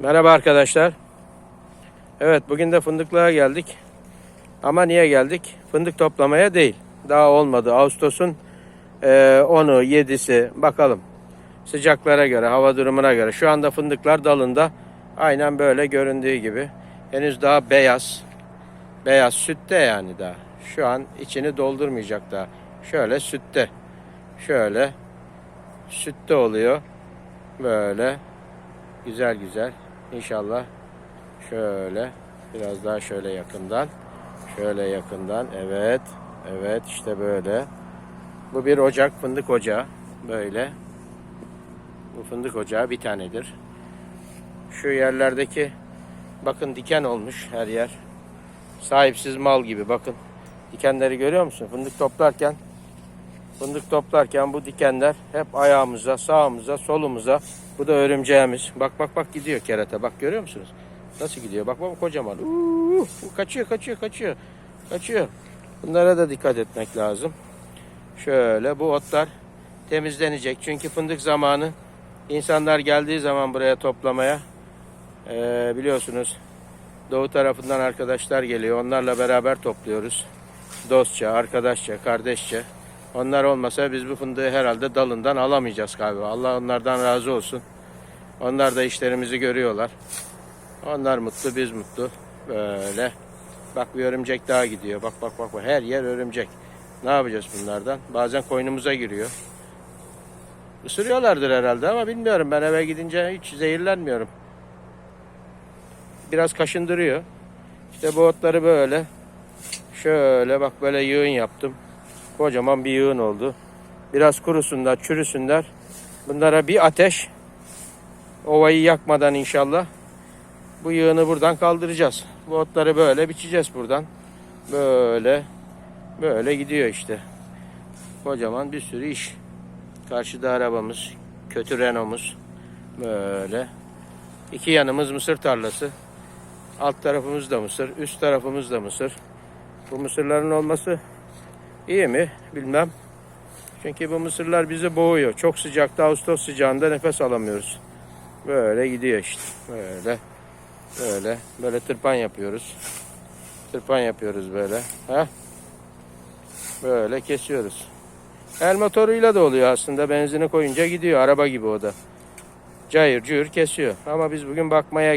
Merhaba arkadaşlar. Evet bugün de fındıklığa geldik. Ama niye geldik? Fındık toplamaya değil. Daha olmadı. Ağustos'un e, 10'u 7'si bakalım. Sıcaklara göre, hava durumuna göre. Şu anda fındıklar dalında. Aynen böyle göründüğü gibi. Henüz daha beyaz. Beyaz sütte yani daha. Şu an içini doldurmayacak daha. Şöyle sütte. Şöyle sütte oluyor. Böyle güzel güzel. İnşallah şöyle biraz daha şöyle yakından. Şöyle yakından. Evet. Evet işte böyle. Bu bir ocak fındık ocağı. Böyle. Bu fındık ocağı bir tanedir. Şu yerlerdeki bakın diken olmuş her yer. Sahipsiz mal gibi bakın. Dikenleri görüyor musun? Fındık toplarken fındık toplarken bu dikenler hep ayağımıza, sağımıza, solumuza. Bu da örümceğimiz. Bak bak bak gidiyor kerete. Bak görüyor musunuz? Nasıl gidiyor? Bak bak kocaman. Uuu, kaçıyor, kaçıyor, kaçıyor. Kaçıyor. Bunlara da dikkat etmek lazım. Şöyle bu otlar temizlenecek. Çünkü fındık zamanı insanlar geldiği zaman buraya toplamaya eee, biliyorsunuz doğu tarafından arkadaşlar geliyor. Onlarla beraber topluyoruz. Dostça, arkadaşça, kardeşçe. Onlar olmasa biz bu fındığı herhalde dalından alamayacağız galiba. Allah onlardan razı olsun. Onlar da işlerimizi görüyorlar. Onlar mutlu, biz mutlu. Böyle. Bak bir örümcek daha gidiyor. Bak bak bak. Her yer örümcek. Ne yapacağız bunlardan? Bazen koynumuza giriyor. Isırıyorlardır herhalde ama bilmiyorum. Ben eve gidince hiç zehirlenmiyorum. Biraz kaşındırıyor. İşte bu otları böyle. Şöyle bak böyle yığın yaptım. Kocaman bir yığın oldu. Biraz kurusunlar, çürüsünler. Bunlara bir ateş. Ovayı yakmadan inşallah. Bu yığını buradan kaldıracağız. Bu otları böyle biçeceğiz buradan. Böyle. Böyle gidiyor işte. Kocaman bir sürü iş. Karşıda arabamız. Kötü Renault'umuz. Böyle. İki yanımız mısır tarlası. Alt tarafımız da mısır. Üst tarafımız da mısır. Bu mısırların olması iyi mi bilmem. Çünkü bu mısırlar bizi boğuyor. Çok sıcakta Ağustos sıcağında nefes alamıyoruz. Böyle gidiyor işte. Böyle. Böyle. Böyle tırpan yapıyoruz. Tırpan yapıyoruz böyle. Ha? Böyle kesiyoruz. El motoruyla da oluyor aslında. Benzini koyunca gidiyor. Araba gibi o da. Cayır cuyur kesiyor. Ama biz bugün bakmaya geldik.